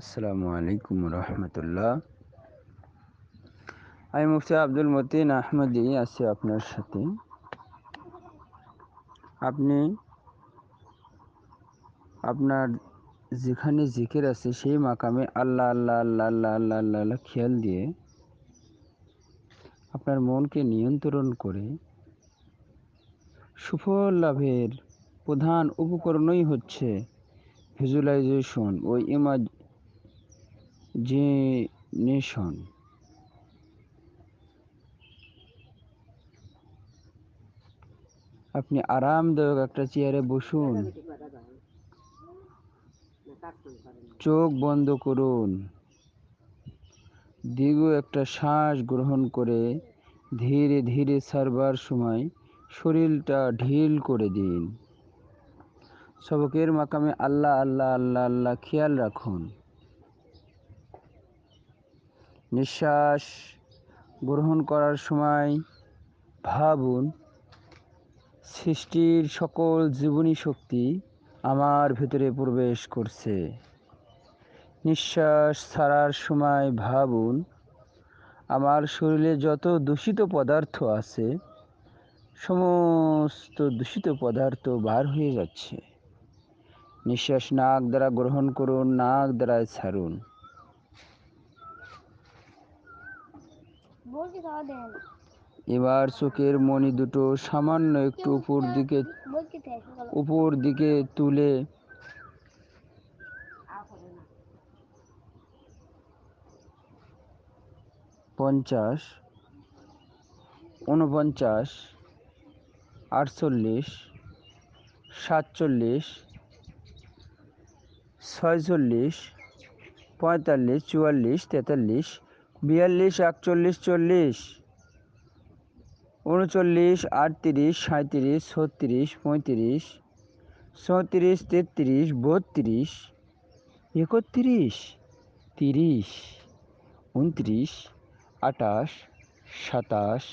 আসসালামু আলাইকুম রহমতুল্লাহ। আমি মুফতি আব্দুল মতিন আহমদি আছি আপনার সাথে। আপনি আপনার যেখানে জিকির আছে সেই মাকামে আল্লাহ আল্লাহ আল্লাহ আল্লাহ আল্লাহ আল্লাহ আল্লাহ খেয়াল দিয়ে আপনার মনকে নিয়ন্ত্রণ করে সুফল লাভের প্রধান উপকরণই হচ্ছে ভিজুয়ালাইজেশন ওই ইমাজিনেশন আপনি আরামদায়ক একটা চেয়ারে বসুন। চোখ বন্ধ করুন। দীর্ঘ একটা শ্বাস গ্রহণ করে ধীরে ধীরে সারবার সময় শরীরটা ঢিল করে দিন। সবকের মাকামে আল্লাহ আল্লাহ আল্লাহ আল্লাহ খেয়াল রাখুন। নিঃশ্বাস গ্রহণ করার সময় ভাবুন, সৃষ্টির সকল জীবনী শক্তি আমার ভেতরে প্রবেশ করছে। নিঃশ্বাস ছাড়ার সময় ভাবুন, আমার শরীরে যত দূষিত পদার্থ আছে, সমস্ত দূষিত পদার্থ বার হয়ে যাচ্ছে। নিঃশ্বাস নাক দ্বারা গ্রহণ করুন, নাক দ্বারা ছাড়ুন। এবার চোখের মনি দুটো সামান্য একটু উপর দিকে উপর দিকে তুলে। পঞ্চাশ উনপঞ্চাশ আটচল্লিশ সাতচল্লিশ ছয়চল্লিশ পঁয়তাল্লিশ চুয়াল্লিশ তেতাল্লিশ বিয়াল্লিশ, একচল্লিশ, চল্লিশ। উনচল্লিশ, আটত্রিশ সাঁত্রিশ ছত্রিশ, পঁয়ত্রিশ চৌত্রিশ তেত্রিশ, বত্রিশ, একত্রিশ, তিরিশ, উনত্রিশ আটাশ সাতাশ,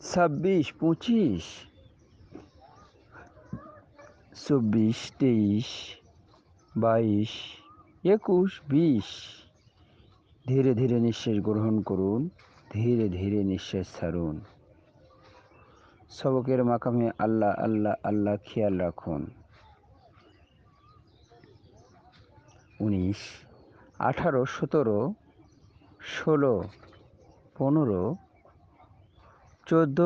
ছাব্বিশ, পঁচিশ, চব্বিশ, তেইশ, বাইশ, একুশ, বিশ। ধীরে ধীরে নিঃশ্বাস গ্রহণ করুন, ধীরে ধীরে নিঃশ্বাস ছাড়ুন। সবকের মাকামে আল্লাহ আল্লাহ আল্লাহ খেয়াল রাখুন। উনিশ, আঠারো, সতেরো, ষোলো, পনেরো, চোদ্দ,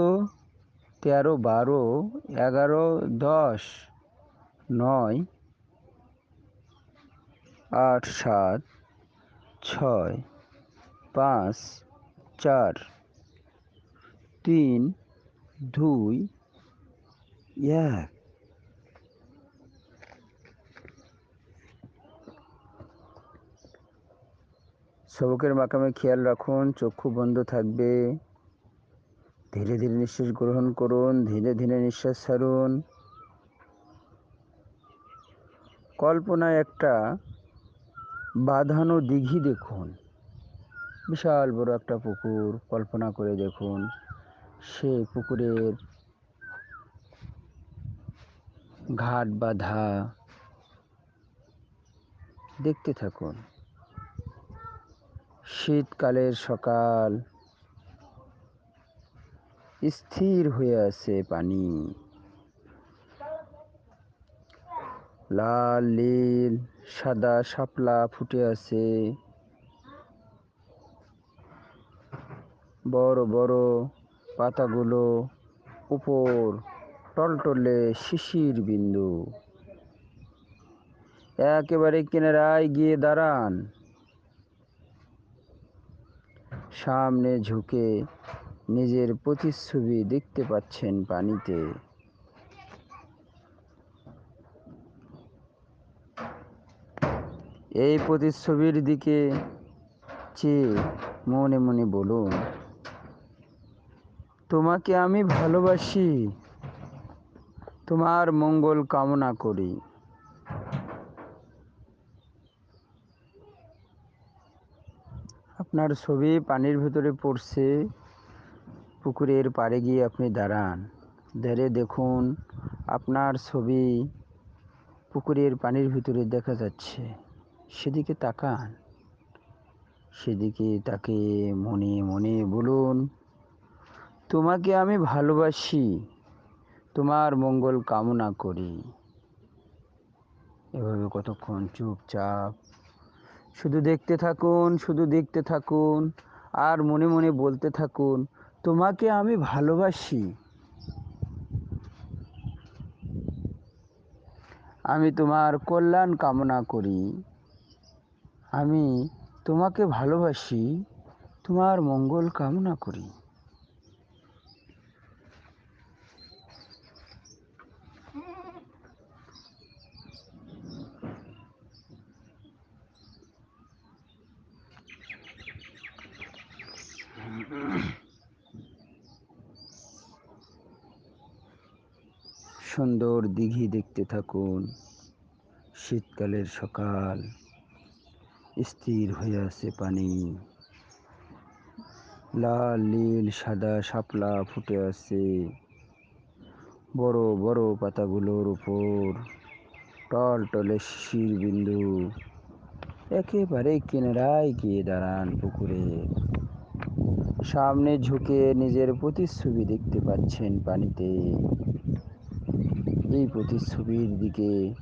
তেরো, বারো, এগারো, দশ, নয়, আট, সাত ছয়, পাঁচ, চার, তিন, দুই, এক। সবকের মাকামে খেয়াল রাখুন, চক্ষু বন্ধ থাকবে। ধীরে ধীরে নিঃশ্বাস গ্রহণ করুন, ধীরে ধীরে নিঃশ্বাস ছাড়ুন। কল্পনায় একটা বাঁধানো দিঘি দেখুন। বিশাল বড় একটা পুকুর, কল্পনা করে দেখুন। সে পুকুরের ঘাট বাঁধা। দেখতে থাকুন। শীতকালের সকাল। স্থির হয়ে আছে পানি। লাল, নীল, সাদা, শাপলা ফুটে আছে। বড় বড় পাতাগুলো উপর টলটলে শিশির বিন্দু। একেবারে কিনারায় গিয়ে দাঁড়ান। সামনে ঝুঁকে নিজের প্রতিচ্ছবি দেখতে পাচ্ছেন পানিতে। এই প্রতিচ্ছবির দিকে চেয়ে মনে মনে বলুন তোমাকে আমি ভালোবাসি, তোমার মঙ্গল কামনা করি। আপনার ছবি পানির ভেতরে পড়ছে, পুকুরের পাড়ে গিয়ে আপনি দাঁড়ান। দাঁড়িয়ে দেখুন, আপনার ছবি পুকুরের পানির ভিতরে দেখা যাচ্ছে। সেদিকে তাকান। সেদিকে তাকে মনে মনে বলুন, তোমাকে আমি ভালোবাসি, তোমার মঙ্গল কামনা করি। এভাবে কতক্ষণ চুপচাপ, শুধু দেখতে থাকুন, শুধু দেখতে থাকুন, আর মনে মনে বলতে থাকুন, তোমাকে আমি ভালোবাসি। আমি তোমার কল্যাণ কামনা করি। আমি তোমাকে ভালোবাসি তোমার মঙ্গল কামনা করি। সুন্দর দিঘি দেখতে থাকুন শীতকালের সকাল। স্থির হয়ে আছে পানি। লাল, নীল, সাদা, শাপলা ফুটে আছে। বড় বড় পাতাগুলোর উপর। টল, টলে শিশির বিন্দু। একেবারে কিনারায় গিয়ে দাঁড়ান পুকুরে। সামনে ঝুঁকে নিজের প্রতিচ্ছবি দেখতে পাচ্ছেন পানিতে। এই প্রতিচ্ছবির দিকে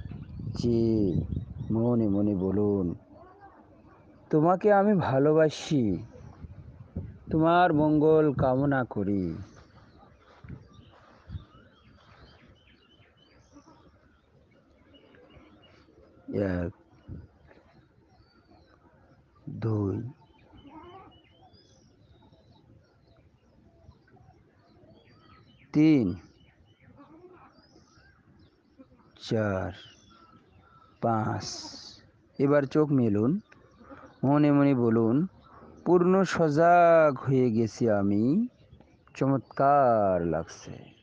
চেয়ে মনে মনে বলুন তোমাকে আমি ভালোবাসি। তোমার মঙ্গল কামনা করি। এক, দুই, তিন, চার, পাঁচ। এবার চোখ মেলুন। মনে মনে বলুন পূর্ণ সজাগ হয়ে গেছি আমি। চমৎকার লাগছে।